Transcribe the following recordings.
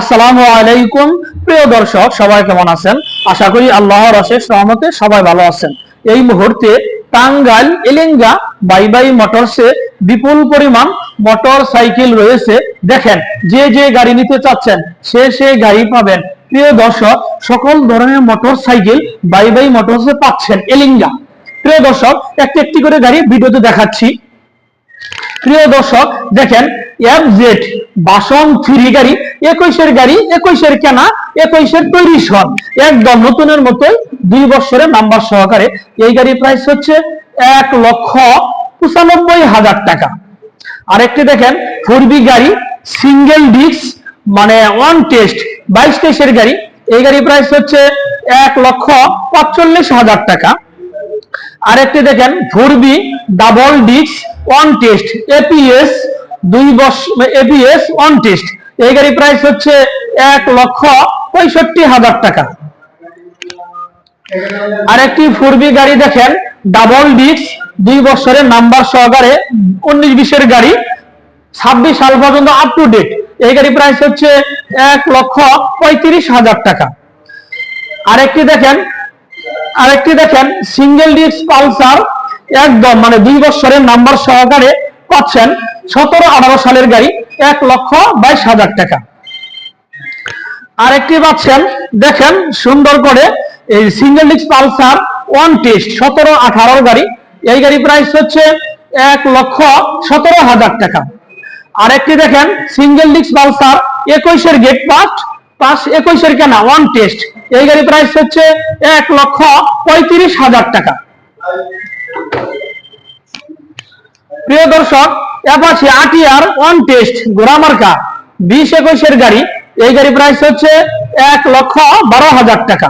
আসসালামু আলাইকুম। প্রিয় দর্শক, সবাই কেমন আছেন? আশা করি আল্লাহর অশেষ রহমতে সবাই ভালো আছেন। এই মুহূর্তে টাঙ্গাইল, এলেঙ্গা বাই বাই মোটরসে বিপুল পরিমাণ মোটর সাইকেল রয়েছে। দেখেন, যে যে গাড়ি নিতে চাচ্ছেন, সে সে গাড়ি পাবেন। প্রিয় দর্শক, সকল ধরনের মোটর সাইকেল বাই বাই মোটরসে পাচ্ছেন এলিঙ্গা। প্রিয় দর্শক, একটি একটি করে গাড়ি ভিডিওতে দেখাচ্ছি। প্রিয় দর্শক, দেখেন এফ জেড বাসন থ্রি গাড়ি, একুশের গাড়ি, একুশের কেনা, একুশের তৈরি সন একদম নতুনের মতোই দুই বছরের নাম্বার সহকারে। এই গাড়ির প্রাইস হচ্ছে এক লক্ষ পঁচানব্বই হাজার টাকা। আরেকটি দেখেন, ফোরবি গাড়ি সিঙ্গেল ডিস্ক মানে ওয়ান টেস্ট বাইশ টেস্টের গাড়ি। এই গাড়ির প্রাইস হচ্ছে এক লক্ষ পাঁচচল্লিশ হাজার টাকা। আরেকটি দেখেন, four V double disc one test ABS দুই বছর ওয়ান টেস্ট এই গাড়ি প্রাইস হচ্ছে এক লক্ষ পঁয়ষট্টি হাজার টাকা। গাড়ি দেখেন ডাবল দুই বছরের নাম্বার সহকারে উনিশ বিশের গাড়ি, ছাব্বিশ সাল পর্যন্ত আপ টু ডেট এই গাড়ি প্রাইস হচ্ছে এক লক্ষ পঁয়ত্রিশ হাজার টাকা। আরেকটি দেখেন আরেকটি দেখেন সিঙ্গেল ডিস্ক পালসার, একদম মানে দুই বছরের নাম্বার সহকারে পাচ্ছেন সতেরো, আঠারো সালের গাড়ি এক লক্ষ বাইশ হাজার টাকা। আরেকটি পাচ্ছেন, দেখেন সুন্দর করে এই single disc Pulsar one test সতেরো, আঠারো গাড়ি। এই গাড়ি প্রাইস হচ্ছে এক লক্ষ সতেরো হাজার টাকা। আরেকটি দেখেন সিঙ্গেল ডিস্ক পালসার একুশের গেট পাস্ট পাস একুশের কেনা ওয়ান টেস্ট এই গাড়ি প্রাইস হচ্ছে এক লক্ষ পঁয়ত্রিশ হাজার টাকা। প্রিয় দর্শক অ্যাপাচি আটিয়ার ওয়ান টেস্ট ঘোড়ামার্কা বিশ একুশের গাড়ি। এই গাড়ি প্রাইস হচ্ছে এক লক্ষ বারো হাজার টাকা।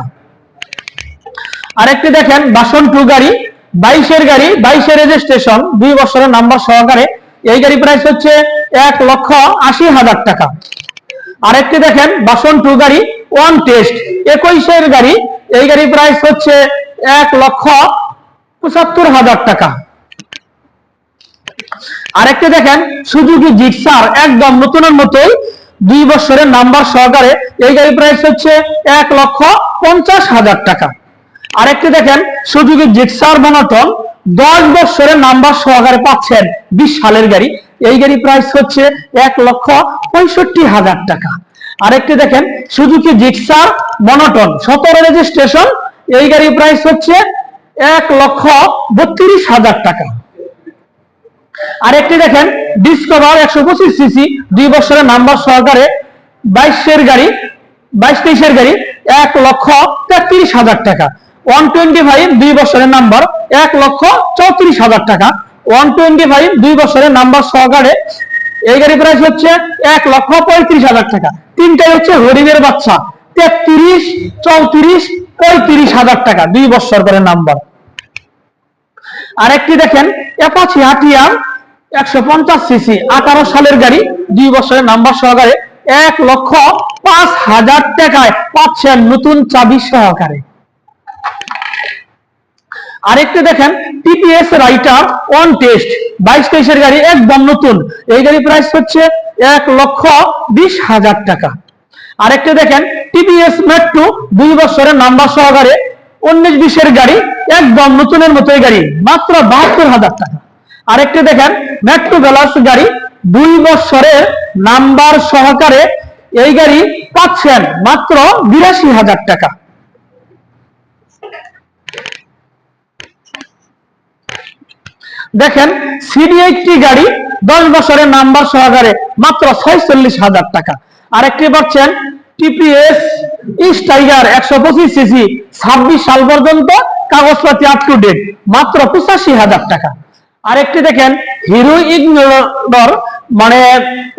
আরেকটি দেখেন বাসন টু গাড়ি, বাইশের গাড়ি বাইশের রেজিস্ট্রেশন দুই বছরের নাম্বার সহকারে। এই গাড়ি প্রাইস হচ্ছে এক লক্ষ আশি হাজার টাকা। আরেকটি দেখেন বাসন টু গাড়ি ওয়ান টেস্ট একুশের গাড়ি। এই গাড়ি প্রাইস হচ্ছে এক লক্ষ পঁচাত্তর হাজার টাকা। আরেকটি দেখেন সুজুকি জিক্সার একদম নতুনের মতোই দুই বছরের নাম্বার সহকারে এই গাড়ি প্রাইস হচ্ছে এক লক্ষ পঞ্চাশ হাজার টাকা। আরেকটি দেখেন সুজুকি জিক্সার মনোটন দশ বছরের নাম্বার সহকারে পাচ্ছেন বিশ সালের গাড়ি। এই গাড়ি প্রাইস হচ্ছে এক লক্ষ পঁয়ষট্টি হাজার টাকা। আরেকটি দেখেন সুজুকি জিক্সার মনোটন সতেরো রেজিস্ট্রেশন এই গাড়ি প্রাইস হচ্ছে এক লক্ষ বত্রিশ হাজার টাকা। আরেকটি দেখেন ডিসকভার একশো পঁচিশ সিসি, দুই বছরের নাম্বার সহকারে বাইশের গাড়ি, বাইশ তেইশের গাড়ি, এক লক্ষ তেত্রিশ হাজার টাকা। ওয়ান টোয়েন্টি ফাইভ, দুই বছরের নাম্বার, এক লক্ষ চৌত্রিশ হাজার টাকা। ওয়ান টোয়েন্টি ফাইভ, দুই বছরের নাম্বার সহকারে এই গাড়ি প্রাইস হচ্ছে এক লক্ষ পঁয়ত্রিশ হাজার টাকা। তিনটাই হচ্ছে হরিবের বাচ্চা, তেত্রিশ, চৌত্রিশ, পঁয়ত্রিশ হাজার টাকা, দুই বছর করে নাম্বার। আরেকটি দেখেন অ্যাপাচি আটিয়াম একশো পঞ্চাশ সিসি, আঠারো সালের গাড়ি, দুই বছরের নাম্বার সহকারে এক লক্ষ পাঁচ হাজার টাকায় পাচ্ছেন নতুন চাবি সহকারে। আরেকটি দেখেন টিপিএস রাইটার অন টেস্ট বাইশ তেইশের গাড়ি একদম নতুন। এই গাড়ি প্রাইস হচ্ছে এক লক্ষ বিশ হাজার টাকা। আরেকটি দেখেন টিপিএস মেট্রো দুই বছরের নাম্বার সহকারে উনিশ বিশের গাড়ি, একদম নতুনের মতোই গাড়ি, মাত্র বাহাত্তর হাজার টাকা। আরেকটি দেখেন মেট্রো বেলাস গাড়ি দুই বছরের নাম্বার সহকারে এই গাড়ি পাচ্ছেন মাত্র বিরাশি হাজার টাকা। দেখেন সিডি একটি গাড়ি দশ বছরের নাম্বার সহকারে মাত্র ছয়চল্লিশ হাজার টাকা। আরেকটি পাচ্ছেন টিপিএস ইস টাইগার একশো পঁচিশ সিসি ছাব্বিশ সাল পর্যন্ত, কাগজপাতি আপ টু ডেট মাত্র পঁচাশি হাজার টাকা। আরেকটি দেখেন, হিরো ইগনোর মানে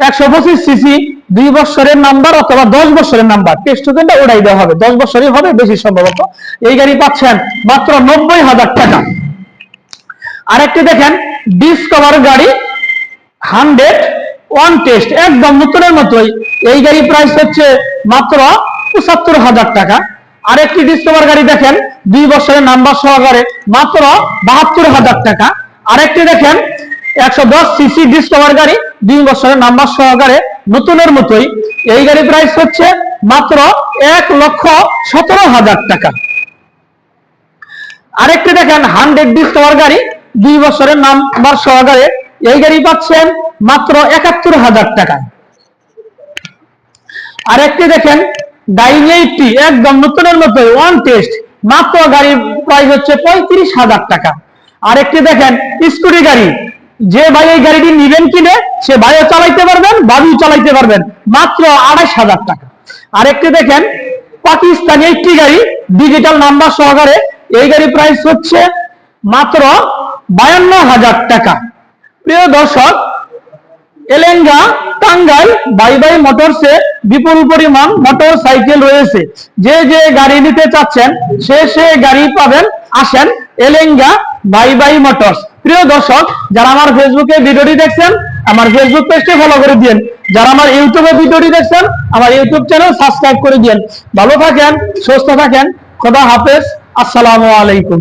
একশো পঁচিশ সিসি, দুই বছরের নাম্বার অথবা দশ বছরের নাম্বার। টোকেনটা ওটাই দেওয়া হবে, দশ বছরই হবে বেশি সম্ভবত। এই গাড়ি পাচ্ছেন মাত্র নব্বই হাজার টাকা। আরেকটি দেখেন ডিসকভার গাড়ি, হান্ড্রেড ওয়ান টেস্ট একদম নতুনের মতোই। এই গাড়ি প্রাইস হচ্ছে মাত্র পঁচাত্তর হাজার টাকা। আরেকটি ডিসকভার গাড়ি দেখেন, দুই বছরের নাম্বার সহকারে মাত্র বাহাত্তর হাজার টাকা। আরেকটি দেখেন, একশো দশ সিসি ডিসকভার গাড়ি, দুই বছরের নাম্বার সহকারে নতুনের মতোই। এই গাড়ি প্রাইস হচ্ছে মাত্র এক লক্ষ সতেরো হাজার টাকা। আরেকটি দেখেন হান্ড্রেড ডিসকভার গাড়ি, দুই বছরের নাম্বার সহকারে। এই গাড়ি পাচ্ছেন মাত্র একাত্তর হাজার টাকায় আরেকটি দেখেন এইটটি একদম নতুনের মতো ওয়ান টেস্ট মাত্র গাড়ির প্রাইস হচ্ছে পঁয়ত্রিশ হাজার টাকা। আরেকটি দেখেন স্কুটি গাড়ি। যে ভাই এই গাড়িটি নিবেন কিনে, সে ভাইও চালাইতে পারবেন, বাবিও চালাইতে পারবেন, মাত্র আড়াইশ হাজার টাকা। আরেকটি দেখেন, পাকিস্তানি একটি গাড়ি ডিজিটাল নাম্বার সহকারে, এই গাড়ি প্রাইস হচ্ছে মাত্র বায়ান্ন হাজার টাকা। প্রিয় দর্শক, এলেঙ্গা, টাঙ্গাইল, বাই বাই মোটরসে বিপুল পরিমাণ মোটর সাইকেল রয়েছে। যে যে গাড়ি নিতে চাচ্ছেন, সে সে গাড়ি পাবেন। আসেন, এলেঙ্গা বাই বাই মোটরস। প্রিয় দর্শক, যারা আমার ফেসবুকে ভিডিওটি দেখছেন, আমার ফেসবুক পেজটি ফলো করে দিন যারা আমার ইউটিউবে ভিডিওটি দেখছেন, আমার ইউটিউব চ্যানেল সাবস্ক্রাইব করে দিন ভালো থাকেন, সুস্থ থাকেন। খোদা হাফেজ। আসসালামু আলাইকুম।